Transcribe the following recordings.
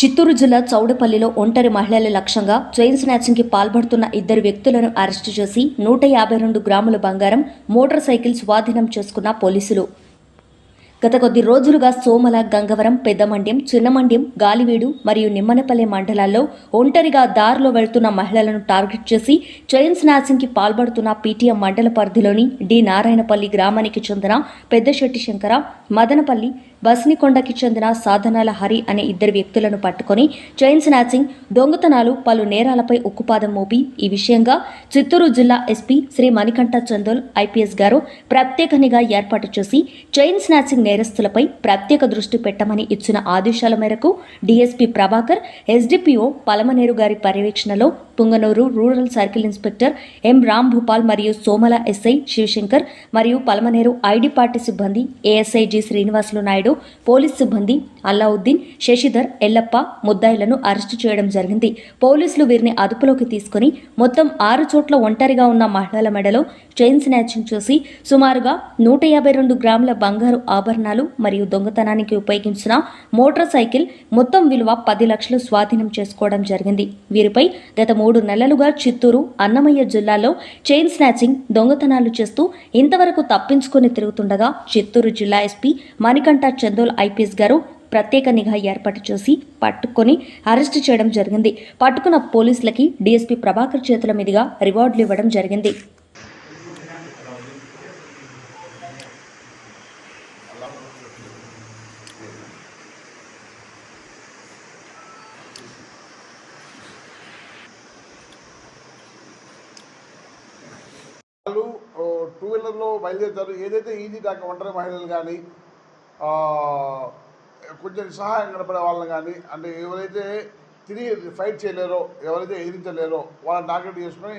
చిత్తూరు జిల్లా చౌడపల్లిలో ఒంటరి మహిళల లక్ష్యంగా చైన్ స్నాచింగ్కి పాల్పడుతున్న ఇద్దరు వ్యక్తులను అరెస్టు చేసి నూట యాభై రెండు గ్రాముల బంగారం మోటార్ సైకిల్ స్వాధీనం చేసుకున్న పోలీసులు. గత కొద్ది రోజులుగా సోమల గంగవరం పెద్దమండ్యం చిన్నమండ్యం గాలివీడు మరియు నిమ్మనపల్లె మండలాల్లో ఒంటరిగా దారిలో వెళ్తున్న మహిళలను టార్గెట్ చేసి చైన్ స్నాచింగ్కి పాల్పడుతున్న పీటీఎం మండల పరిధిలోని డి. నారాయణపల్లి గ్రామానికి చెందిన పెద్దశెట్టి శంకర మదనపల్లి బస్నికొండకి చెందిన సాధనాల హరి అనే ఇద్దరు వ్యక్తులను పట్టుకొని చైన్ స్నాచింగ్ దొంగతనాలు పలు నేరాలపై ఉక్కుపాదం మోపి ఈ విషయంగా చిత్తూరు జిల్లా ఎస్పీ శ్రీ మణికంఠ చందోల్ ఐపీఎస్ గారు ప్రత్యేక నిఘా ఏర్పాటు చేసి చైన్ స్నాచింగ్ నేరస్తులపై ప్రత్యేక దృష్టి పెట్టమని ఇచ్చిన ఆదేశాల మేరకు డీఎస్పీ ప్రభాకర్ ఎస్డిపిఓ పలమనేరు గారి పర్యవేక్షణలో Punganur rural circle inspector M Ram Bhupal మరియు సోమల ఎస్ఐ శివశంకర్ మరియు పలమనేరు ఐడి పార్టీ సిబ్బంది ASI G Srinivasulu Naidu police సిబ్బంది అల్లావుద్దీన్ శశిధర్ ఎల్లప్ప ముద్దాయిలను అరెస్టు చేయడం జరిగింది. పోలీసులు వీరిని అదుపులోకి తీసుకుని మొత్తం ఆరు చోట్ల ఒంటరిగా ఉన్న మహిళల మెడలో చైన్ స్నాచింగ్ చేసి సుమారుగా నూట యాభై రెండు గ్రాముల బంగారు ఆభరణాలు మరియు దొంగతనానికి ఉపయోగించిన మోటార్ సైకిల్ మొత్తం విలువ పది లక్షలు స్వాధీనం చేసుకోవడం జరిగింది. వీరిపై గత మూడు మూడు నెలలుగా చిత్తూరు అన్నమయ్య జిల్లాలో చైన్ స్నాచింగ్ దొంగతనాలు చేస్తూ ఇంతవరకు తప్పించుకొని తిరుగుతుండగా చిత్తూరు జిల్లా ఎస్పీ మణికంఠ చందోల్ ఐపీఎస్ గారు ప్రత్యేక నిఘా ఏర్పాటు చేసి పట్టుకొని అరెస్టు చేయడం జరిగింది. పట్టుకున్న పోలీసులకి డీఎస్పీ ప్రభాకర్ చేతుల మీదుగా రివార్డులు ఇవ్వడం జరిగింది వాళ్ళు ఓ, టూ బయలుదేరుతారు. ఏదైతే ఈజీ దాకా ఒంటరి మహిళలు కానీ కొంచెం సహాయం కనపడే వాళ్ళని కానీ అంటే ఎవరైతే తిరిగి ఫైట్ చేయలేరో ఎవరైతే ఎదిరించలేరో వాళ్ళని టార్గెట్ చేసుకొని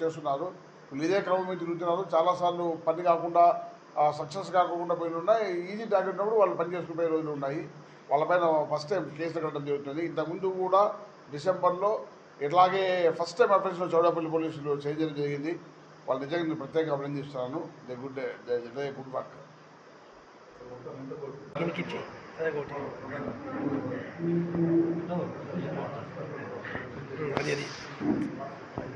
చేస్తున్నారు. వీళ్ళు ఇదే క్రమం మీద తిరుగుతున్నారు. చాలాసార్లు పని కాకుండా సక్సెస్ కాకుండా పోయిన ఉన్నాయి. ఈజీ టార్గెట్ ఉన్నప్పుడు వాళ్ళు పని చేసుకునే రోజులు ఉన్నాయి. వాళ్ళపైన ఫస్ట్ టైం కేసు కట్టడం జరుగుతుంది. ఇంతకుముందు కూడా డిసెంబర్లో ఇట్లాగే ఫస్ట్ టైం అఫెన్స్లో చౌడపల్లి పోలీసులు చేయడం జరిగింది. వాళ్ళు నిజంగా నేను ప్రత్యేకంగా అభినందిస్తున్నాను they good day good work ఇచ్చి అదే ఒకటి అది అది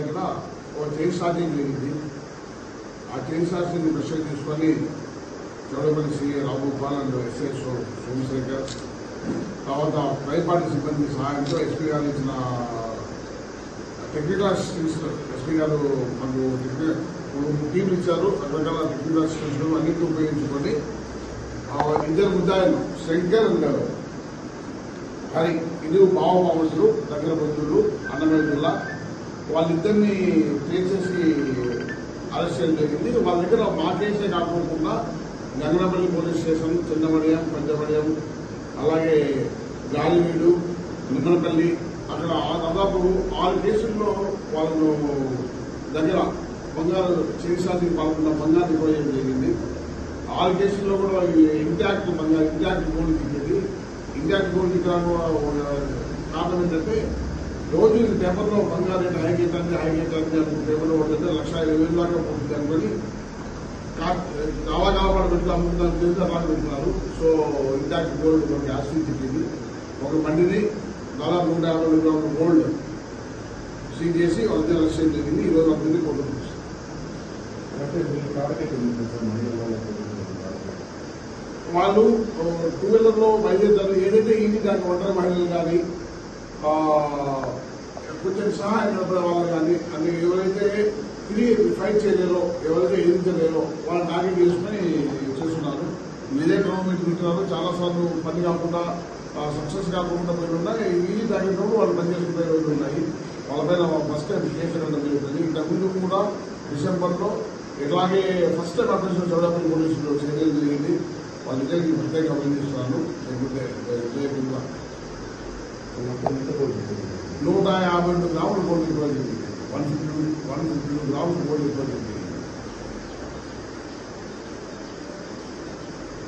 ఇరవై ఒక చైన్ స్టార్టింగ్ జరిగింది. ఆ చైన్ స్టార్టింగ్ దృష్టికి తీసుకొని Chowdepalli CA Rao Gopal and SI so Somasekhar తర్వాత ట్రైపాటి సిబ్బంది సహాయంతో ఎస్పీ గారు ఇచ్చిన టెక్నికల్ అసిస్టెన్స్ ఎస్పీ గారు మనకు టెక్నికల్ టీంలు ఇచ్చారు రకరకాల టెక్నికల్ అసిస్టెన్స్ అన్నింటినీ ఉపయోగించుకొని ఆ ఇద్దరు ముద్దాయిలు శంకర్ గారు కానీ ఇది భావమామసులు దగ్గర బంధువులు అన్నమయ్య జిల్లా వాళ్ళిద్దరిని ట్రేస్ చేసి అరెస్ట్ చేయడం జరిగింది. వాళ్ళ దగ్గర మా కేసే కాకోకుండా గంగనపల్లి పోలీస్ స్టేషన్ చిన్నమడియం పెద్దమడియం అలాగే గాలివీడు నిమ్మలపల్లి అక్కడ దాదాపు ఆరు కేసుల్లో వాళ్ళను దగ్గర బంగారు చేసానికి పాల్గొన్న బంగారు ఇవ్వడం జరిగింది. ఆరు కేసుల్లో కూడా ఇంటాక్ట్ బంగారు ఇంటాక్ట్ గోల్డ్ దిగింది ఇంటాక్ట్ గోల్డ్ ఇక్కడ కారణం ఏంటంటే రోజు ఇది పేపర్లో బంగారు రేటు హైక్ అవుతుంది అనుకుని పేపర్లో పడుతుంటే లక్ష ఇరవై వేలు దాకా పోతుంది అనుకొని కా- చాలా కాలపాటు పెట్టి అమ్ముతుందని తెలిసి అలా పెడుతున్నారు. సో ఇండియాకి గోల్డ్ ఒక ఆస్తి చెప్పింది ఒక బండిని దాదాపు నూట యాభై రెండు గ్రాముల గోల్డ్ సీజ్ చేసి దగ్గర లక్ష్యం జరిగింది ఈ రోజు అందరినీ కొడుతుంది వాళ్ళు టూ వీలర్లో బయలుదేరుతారు. ఏదైతే ఈజీ దాకా ఒంటరి మహిళలు కానీ ఆ, కొంచెం సహాయం కనపడే వాళ్ళు కానీ అని ఎవరైతే తిరిగి ఫైట్ చేయలేరో ఎవరైతే ఎదిరించలేరో వాళ్ళని టార్గెట్ చేసుకొని మీరే గవర్నమెంట్ తింటున్నారు చాలాసార్లు పని కాకుండా సక్సెస్ కాకుండా పోయి ఉన్నాయి. ఈ తాగినప్పుడు వాళ్ళు పని చేసుకునే రోజులు ఉన్నాయి. ఫస్ట్ టైం కేసు వెళ్ళడం జరుగుతుంది. ఇంతకుముందు కూడా డిసెంబర్లో ఇలాగే ఫస్ట్ టైం ఆపరేషన్ చౌడాపల్లి పోలీసులు చర్యలు జరిగింది. వాళ్ళ ఇద్దరికి ప్రత్యేక అభినందిస్తున్నాను లేకుంటే నూట యాభై రెండు గ్రాములు గోల్డ్ ఇవ్వబడింది one fifty one fifty two గ్రాములు గోల్డ్ ఇవ్వబడింది